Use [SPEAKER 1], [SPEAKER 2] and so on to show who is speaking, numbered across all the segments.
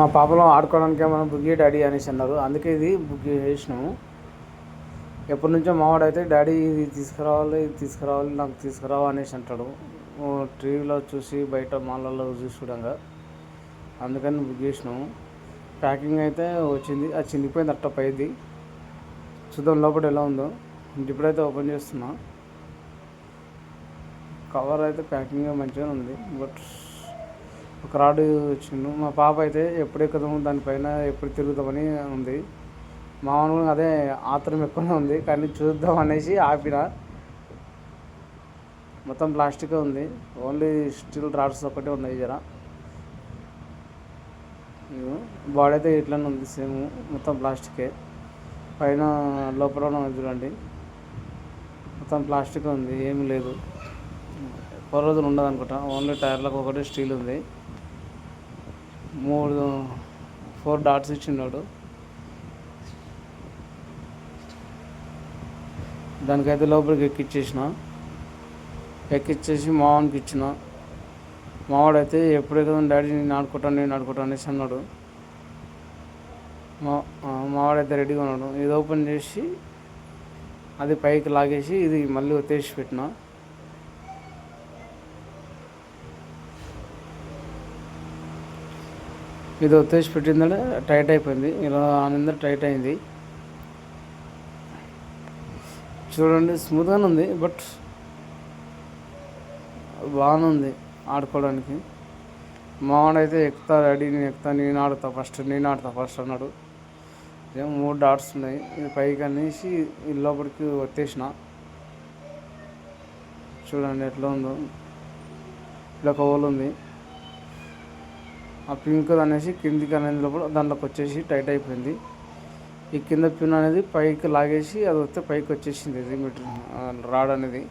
[SPEAKER 1] మా పాపలో ఆడుకోవడానికి మనం బుక్ డాడీ అనేసి అన్నారు. అందుకే ఇది బుక్ చేసినాము ఎప్పటి నుంచో మావాడు అయితే డాడీ ఇది తీసుకురావాలి ఇది తీసుకురావాలి నాకు తీసుకురావు అనేసి అంటాడు. టీవీలో చూసి బయట మాలలో చూసి చూడంగా. అందుకని బుక్ చేసినాము ప్యాకింగ్ అయితే వచ్చింది. అది చినిగిపోయింది అట్ట పైది. చూద్దాం లోపల ఎలా ఉందో. ఇప్పుడైతే ఓపెన్ చేస్తున్నా. కవర్ అయితే ప్యాకింగ్ మంచిగా ఉంది. బట్ ఒక రాడు వచ్చిండు. మా పాప అయితే ఎప్పుడు ఎక్కుదాము దానిపైన ఎప్పుడు తిరుగుదామని ఉంది. మా అదే ఆత్రం ఎక్కువనే ఉంది కానీ చూద్దాం అనేసి ఆపిన. మొత్తం ప్లాస్టిక్ ఉంది. ఓన్లీ స్టీల్ రాడ్స్ ఒకటే ఉన్నాయి జర. బాడీ అయితే ఇట్లానే ఉంది సేమ్ మొత్తం ప్లాస్టికే. పైన లోపల ఉన్నది చూడండి. మొత్తం ప్లాస్టిక్ ఉంది ఏమీ లేదు. ఎక్కువ రోజులు ఉండదు అనుకుంటా ఓన్లీ టైర్లకు ఒకటి స్టీల్ ఉంది. మూడు ఫోర్ డాట్స్ ఇచ్చిన్నాడు దానికైతే లోపలికి ఎక్కిచ్చేసిన. ఎక్కిచ్చేసి మావానికి ఇచ్చిన. మావాడైతే ఎప్పుడే కదా డాడీ నేను ఆడుకుంటాను నేను ఆడుకుంటాను అనేసి అన్నాడు. మా మావాడైతే రెడీగా ఉన్నాడు. ఇది ఓపెన్ చేసి అది పైకి లాగేసి ఇది మళ్ళీ ఒత్తేసి పెట్టిన ఇది ఒత్తేసి పెట్టిందంటే టైట్ అయిపోయింది. ఇలా ఆనందం టైట్ అయింది. చూడండి స్మూత్గానే ఉంది బట్ బాగానే ఉంది ఆడుకోవడానికి. మావాడైతే ఎక్కుతా రెడీ నేను ఎక్కుతా నేను ఆడుతా ఫస్ట్ నేను ఆడుతా ఫస్ట్ అన్నాడు. ఏమో మూడు డాట్స్ ఉన్నాయి. ఇది పైకి అనేసి లోపలికి వచ్చేసిన చూడండి ఎట్లా ఉందో. ఇలా ఒక హోల్ ఉంది. ఆ పింక్ అనేసి కిందికి అనేది లోపల దాంట్లోకి వచ్చేసి టైట్ అయిపోయింది. ఈ కింద పిన్ అనేది పైకి లాగేసి అది వస్తే పైకి వచ్చేసింది ఇది మీటర్ రాడ్ అనేది.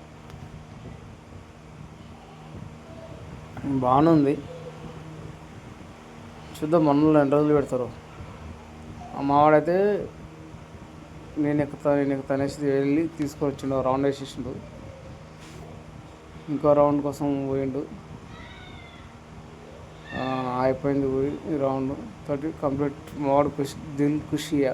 [SPEAKER 1] బాగానుంది చూద్దాం మనలో ఎన్ని రోజులు పెడతారు. ఆ మావాడైతే నేను ఎక్కుతా నేను ఎక్కుతా అనేసి వెళ్ళి తీసుకొని వచ్చిండు రౌండ్ వేసేసిండు. ఇంకో రౌండ్ కోసం పోయిండు. అయిపోయింది పోయి రౌండ్ తోటి కంప్లీట్ మోడ్ ఖుషి దిల్ ఖుషియా